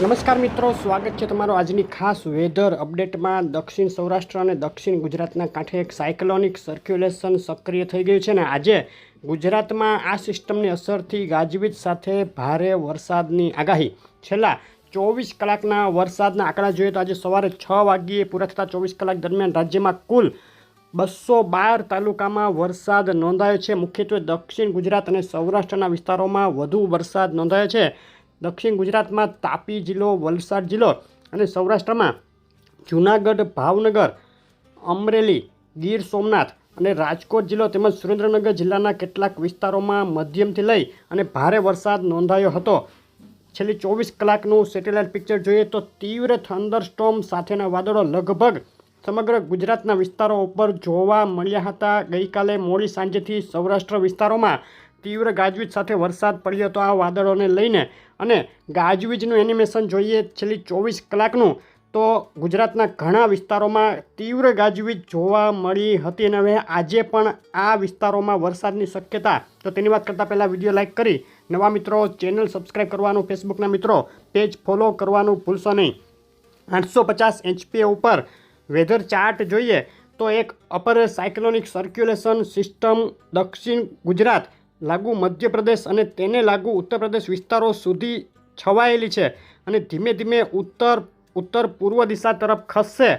નમસ્કાર મિત્રો, સ્વાગત છે તમારો આજની ખાસ વેધર અપડેટમાં. દક્ષિણ સૌરાષ્ટ્ર અને દક્ષિણ ગુજરાતના કાંઠે એક સાયક્લોનિક સર્ક્યુલેશન સક્રિય થઈ ગયું છે ને આજે ગુજરાતમાં આ સિસ્ટમની અસરથી ગાજવીજ સાથે ભારે વરસાદની આગાહી. છેલ્લા ચોવીસ કલાકના વરસાદના આંકડા જોઈએ તો આજે સવારે છ વાગ્યે પૂરા થતા ચોવીસ કલાક દરમિયાન રાજ્યમાં કુલ બસો બાર તાલુકામાં વરસાદ નોંધાયો છે. મુખ્યત્વે દક્ષિણ ગુજરાત અને સૌરાષ્ટ્રના વિસ્તારોમાં વધુ વરસાદ નોંધાયો છે. દક્ષિણ ગુજરાતમાં તાપી જિલ્લો, વલસાડ જિલ્લો અને સૌરાષ્ટ્રમાં જૂનાગઢ, ભાવનગર, અમરેલી, ગીર સોમનાથ અને રાજકોટ જિલ્લો તેમજ સુરેન્દ્રનગર જિલ્લાના કેટલાક વિસ્તારોમાં મધ્યમથી લઈ અને ભારે વરસાદ નોંધાયો હતો. છેલ્લી ચોવીસ કલાકનું સેટેલાઇટ પિક્ચર જોઈએ તો તીવ્ર થંડરસ્ટોમ સાથેના વાદળો લગભગ સમગ્ર ગુજરાતના વિસ્તારો ઉપર જોવા મળ્યા હતા. ગઈકાલે મોડી સાંજેથી સૌરાષ્ટ્ર વિસ્તારોમાં તીવ્ર ગાજવીજ સાથે વરસાદ પડ્યો હતો આ વાદળોને લઈને અને ગાજવીજનું એનિમેશન જોઈએ છેલ્લી ચોવીસ કલાકનું, તો ગુજરાતના ઘણા વિસ્તારોમાં તીવ્ર ગાજવીજ જોવા મળી હતી અને હવે આજે પણ આ વિસ્તારોમાં વરસાદની શક્યતા. તો તેની વાત કરતાં પહેલાં વીડિયો લાઇક કરી, નવા મિત્રો, ચેનલ સબસ્ક્રાઈબ કરવાનું, ફેસબુકના મિત્રો, પેજ ફોલો કરવાનું ભૂલશો નહીં. આઠસો પચાસ એચપીએ ઉપર વેધર ચાર્ટ જોઈએ, તો એક અપર સાયક્લોનિક સર્ક્યુલેશન સિસ્ટમ દક્ષિણ ગુજરાત લાગુ મધ્યપ્રદેશ અને તેને લાગુ ઉત્તર પ્રદેશ વિસ્તારો સુધી છવાયેલી છે અને ધીમે ધીમે ઉત્તર ઉત્તર પૂર્વ દિશા તરફ ખસશે.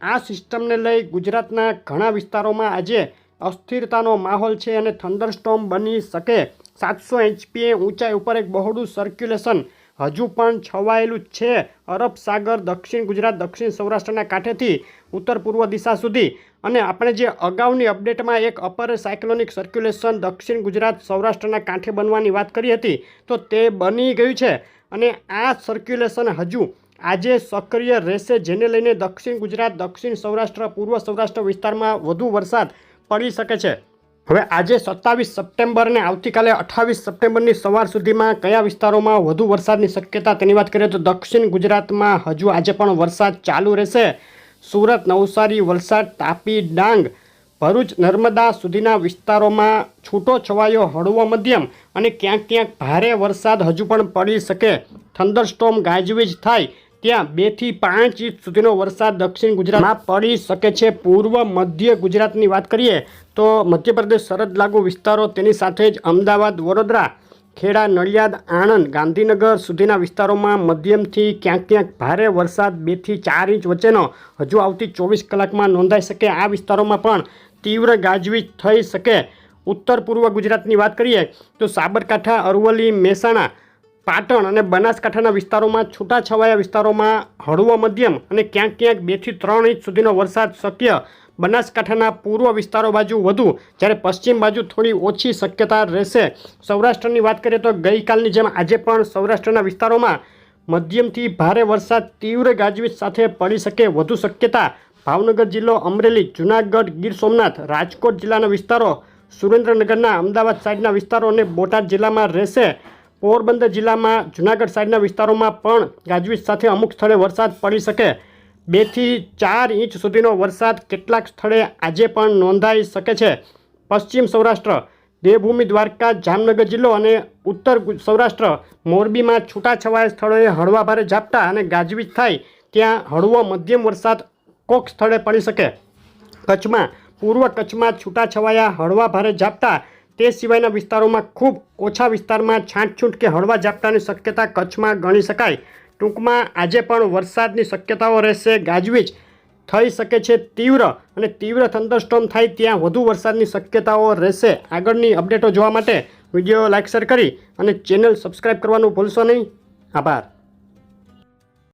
આ સિસ્ટમને લઈ ગુજરાતના ઘણા વિસ્તારોમાં આજે અસ્થિરતાનો માહોલ છે અને થંડરસ્ટોમ બની શકે. સાતસો એચપીએ ઊંચાઈ ઉપર એક બહોળું સર્ક્યુલેશન હજુ પણ છવાયેલું છે. અરબ સાગર, દક્ષિણ ગુજરાત, દક્ષિણ સૌરાષ્ટ્રના કાંઠેથી ઉત્તર પૂર્વ દિશા સુધી. અને આપણે જે અગાઉની અપડેટમાં એક અપર સાયક્લોનિક સર્ક્યુલેશન દક્ષિણ ગુજરાત, સૌરાષ્ટ્રના કાંઠે બનવાની વાત કરી હતી, તો તે બની ગયું છે. અને આ સર્ક્યુલેશન હજુ આજે સક્રિય રહેશે, જેને લઈને દક્ષિણ ગુજરાત, દક્ષિણ સૌરાષ્ટ્ર, પૂર્વ સૌરાષ્ટ્ર વિસ્તારમાં વધુ વરસાદ પડી શકે છે. હવે આજે સત્તાવીસ સપ્ટેમ્બર અને આવતીકાલે અઠ્ઠાવીસ સપ્ટેમ્બરની સવાર સુધીમાં કયા વિસ્તારોમાં વધુ વરસાદની શક્યતા તેની વાત કરીએ તો દક્ષિણ ગુજરાતમાં હજુ આજે પણ વરસાદ ચાલુ રહેશે. સુરત, નવસારી, વલસાડ, તાપી, ડાંગ, ભરૂચ, નર્મદા સુધીના વિસ્તારોમાં છૂટો છવાયો હળવો મધ્યમ અને ક્યાંક ક્યાંક ભારે વરસાદ હજુ પણ પડી શકે. થંડરસ્ટોમ ગાજવીજ થાય ત્યાં બેથી પાંચ ઇંચ સુધીનો વરસાદ દક્ષિણ ગુજરાતમાં પડી શકે છે. પૂર્વ મધ્ય ગુજરાતની વાત કરીએ તો મધ્યપ્રદેશ સરહદ લાગુ વિસ્તારો તેની સાથે જ અમદાવાદ, વડોદરા, ખેડા, નડિયાદ, આણંદ, ગાંધીનગર સુધીના વિસ્તારોમાં મધ્યમથી ક્યાંક ક્યાંક ભારે વરસાદ બેથી ચાર ઇંચ વચ્ચેનો હજુ આવતી ચોવીસ કલાકમાં નોંધાઈ શકે. આ વિસ્તારોમાં પણ તીવ્ર ગાજવીજ થઈ શકે. ઉત્તર પૂર્વ ગુજરાતની વાત કરીએ તો સાબરકાંઠા, અરવલ્લી, મહેસાણા પાટણ અને બનાસકાંઠાના વિસ્તારોમાં છૂટાછવાયા વિસ્તારોમાં હળવો મધ્યમ અને ક્યાંક ક્યાંક બેથી ત્રણ ઇંચ સુધીનો વરસાદ શક્ય. બનાસકાંઠાના પૂર્વ વિસ્તારો બાજુ વધુ, જ્યારે પશ્ચિમ બાજુ થોડી ઓછી શક્યતા રહેશે. સૌરાષ્ટ્રની વાત કરીએ તો ગઈકાલની જેમ આજે પણ સૌરાષ્ટ્રના વિસ્તારોમાં મધ્યમથી ભારે વરસાદ તીવ્ર ગાજવીજ સાથે પડી શકે વધુ શક્યતા. ભાવનગર જિલ્લો, અમરેલી, જૂનાગઢ, ગીર સોમનાથ, રાજકોટ જિલ્લાના વિસ્તારો સુરેન્દ્રનગરના અમદાવાદ સાઈડના વિસ્તારો અને બોટાદ જિલ્લામાં રહેશે. પોરબંદર જિલ્લામાં, જૂનાગઢ સાઈડના વિસ્તારોમાં પણ ગાજવીજ સાથે અમુક સ્થળે વરસાદ પડી શકે. બેથી ચાર ઇંચ સુધીનો વરસાદ કેટલાક સ્થળે આજે પણ નોંધાઈ શકે છે. પશ્ચિમ સૌરાષ્ટ્ર, દેવભૂમિ, દ્વારકા, જામનગર જિલ્લો અને ઉત્તર સૌરાષ્ટ્ર મોરબીમાં છૂટાછવાયા સ્થળોએ હળવા ભારે ઝાપટા અને ગાજવીજ થાય ત્યાં હળવો મધ્યમ વરસાદ કોક સ્થળે પડી શકે. કચ્છમાં, પૂર્વ કચ્છમાં છૂટાછવાયા હળવા ભારે ઝાપટા તે સિવાયના વિસ્તારોમાં ખૂબ ઓછા વિસ્તારમાં છાંટછૂટ કે હળવા ઝાપટાની શક્યતા કચ્છમાં ગણી શકાય. ટૂંકમાં આજે પણ વરસાદની શક્યતાઓ રહેશે, ગાજવીજ થઈ શકે છે તીવ્ર અને તીવ્ર થંડરસ્ટોમ થાય ત્યાં વધુ વરસાદની શક્યતાઓ રહેશે. આગળની અપડેટો જોવા માટે વીડિયો લાઇક, શેર કરી અને ચેનલ સબસ્ક્રાઈબ કરવાનું ભૂલશો નહીં. આભાર.